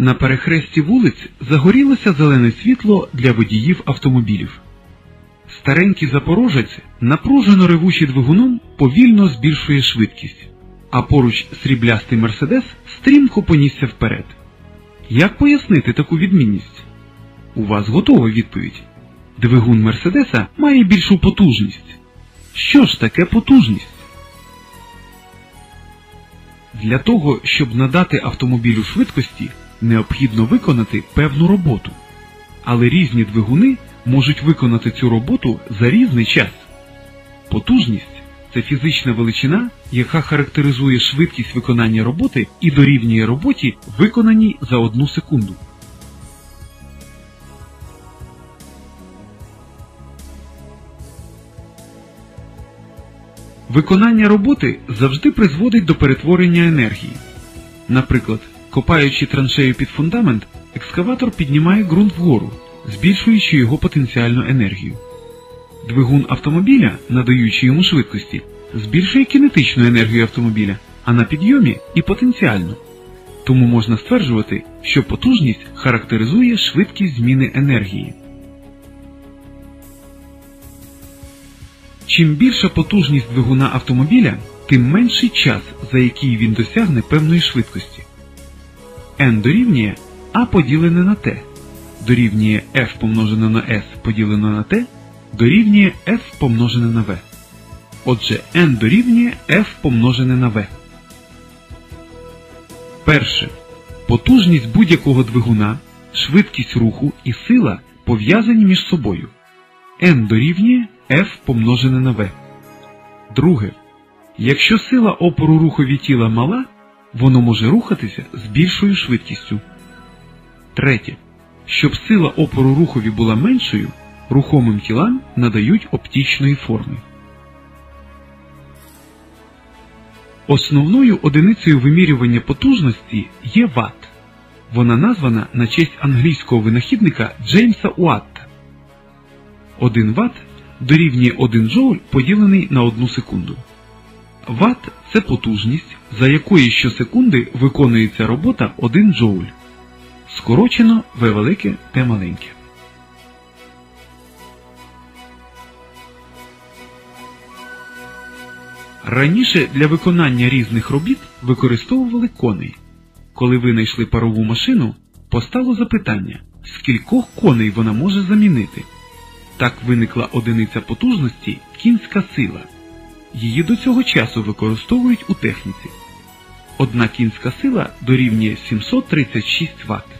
На перехресті вулиць загорілося зелене світло для водіїв автомобілів. Старенький запорожець, напружено ревучий двигуном, повільно збільшує швидкість, а поруч сріблястий мерседес стрімко понісся вперед. Як пояснити таку відмінність? У вас готова відповідь. Двигун Мерседеса має більшу потужність. Що ж таке потужність? Для того, щоб надати автомобілю швидкості, необхідно виконати певну роботу. Але різні двигуни можуть виконати цю роботу за різний час. Потужність це фізична величина, яка характеризує швидкість виконання роботи і дорівнює роботі, виконаній за одну секунду. Виконання роботи завжди призводить до перетворення енергії. Наприклад, копаючи траншею під фундамент, екскаватор піднімає ґрунт вгору, збільшуючи його потенціальну енергію. Двигун автомобіля, надаючи йому швидкості, збільшує кінетичну енергію автомобіля, а на підйомі і потенціальну. Тому можна стверджувати, що потужність характеризує швидкість зміни енергії. Чим більша потужність двигуна автомобіля, тим менший час, за який він досягне певної швидкості. N дорівнює А поділене на T, дорівнює F помножене на S поділене на T, дорівнює F помножене на V. Отже, N дорівнює F помножене на V. Перше. Потужність будь-якого двигуна, швидкість руху і сила пов'язані між собою. N дорівнює F помножене на V. Друге. Якщо сила опору рухові тіла мала, воно може рухатися з більшою швидкістю. Третє. Щоб сила опору рухові була меншою, рухомим тілам надають оптичної форми. Основною одиницею вимірювання потужності є Ватт. Вона названа на честь англійського винахідника Джеймса Уатта. 1 Ватт дорівнює 1 джоуль поділений на 1 секунду. Ватт – це потужність, за якої щосекунди виконується робота 1 джоуль. Скорочено В велике Т маленьке. Раніше для виконання різних робіт використовували коней. Коли винайшли парову машину, постало запитання, скількох коней вона може замінити. Так виникла одиниця потужності кінська сила. Її до цього часу використовують у техніці. Одна кінська сила дорівнює 736 Вт.